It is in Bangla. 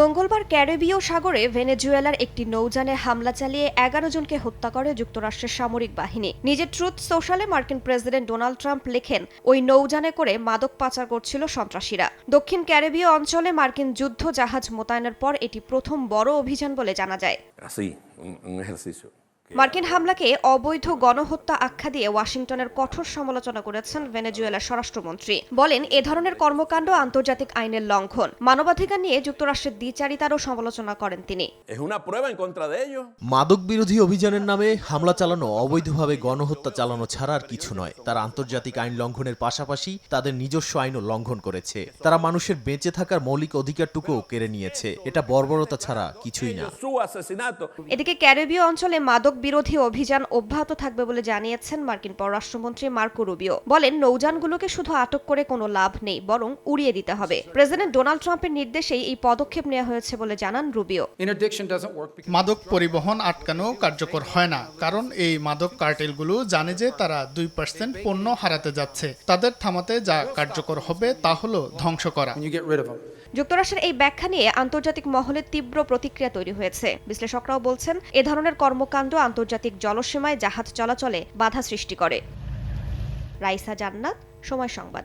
মঙ্গলবার ক্যারেবীয় সাগরে ভেনেজুয়েলার একটি নৌযানে হামলা চালিয়ে এগারো জনকে হত্যা করে যুক্তরাষ্ট্রের সামরিক বাহিনী। নিজের ট্রুথ সোশ্যালে মার্কিন প্রেসিডেন্ট ডোনাল্ড ট্রাম্প লেখেন, ওই নৌযানে করে মাদক পাচার করছিল সন্ত্রাসীরা। দক্ষিণ ক্যারেবীয় অঞ্চলে মার্কিন যুদ্ধ জাহাজ মোতায়েনের পর এটি প্রথম বড় অভিযান বলে জানা যায়। মার্কিন হামলাকে অবৈধ গণহত্যা আখ্যা দিয়ে ওয়াশিংটনের কঠোর সমালোচনা করেছেন ভেনেজুয়েলার স্বরাষ্ট্রমন্ত্রী। বলেন এ ধরনের কর্মকাণ্ড আন্তর্জাতিক আইনের লঙ্ঘন। মানবাধিকার নিয়ে যুক্তরাষ্ট্রের দ্বিচারিতারও সমালোচনা করেন তিনি. মাদক বিরোধী অভিযানের নামে হামলা চালানো অবৈধভাবে গণহত্যা চালানো ছাড়া আর কিছু নয়। তারা আন্তর্জাতিক আইন লঙ্ঘনের পাশাপাশি তাদের নিজস্ব আইনও লঙ্ঘন করেছে। তারা মানুষের বেঁচে থাকার মৌলিক অধিকারটুকুও কেড়ে নিয়েছে। এটা বর্বরতা ছাড়া কিছুই না. এদিকে ক্যারিবীয় অঞ্চলে মাদক বিরোধী অভিযান অব্যাহত থাকবে বলে জানিয়েছেন মার্কিন পররাষ্ট্রমন্ত্রী মার্কো রুবিও। বলেন নৌযানগুলোকে শুধু আটক করে কোনো লাভ নেই বরং উড়িয়ে দিতে হবে। প্রেসিডেন্ট ডোনাল্ড ট্রাম্পের নির্দেশেই এই পদক্ষেপ নেওয়া হয়েছে বলে জানান রুবিও। মাদক পরিবহন আটকানো কার্যকর হয় না কারণ এই মাদক কার্টেলগুলো জানে যে তারা দুই পার্সেন্ট পণ্য হারাতে যাচ্ছে। তাদের থামাতে যা কার্যকর হবে তা হলো ধ্বংস করা. যুক্তরাষ্ট্রের এই ব্যাখ্যা নিয়ে আন্তর্জাতিক মহলে তীব্র প্রতিক্রিয়া তৈরি হয়েছে। বিশ্লেষকরাও বলছেন এ ধরনের কর্মকাণ্ড আন্তর্জাতিক জলসীমায় জাহাজ চলাচলে বাধা সৃষ্টি করে। রাইসা জান্নাত সময় সংবাদ।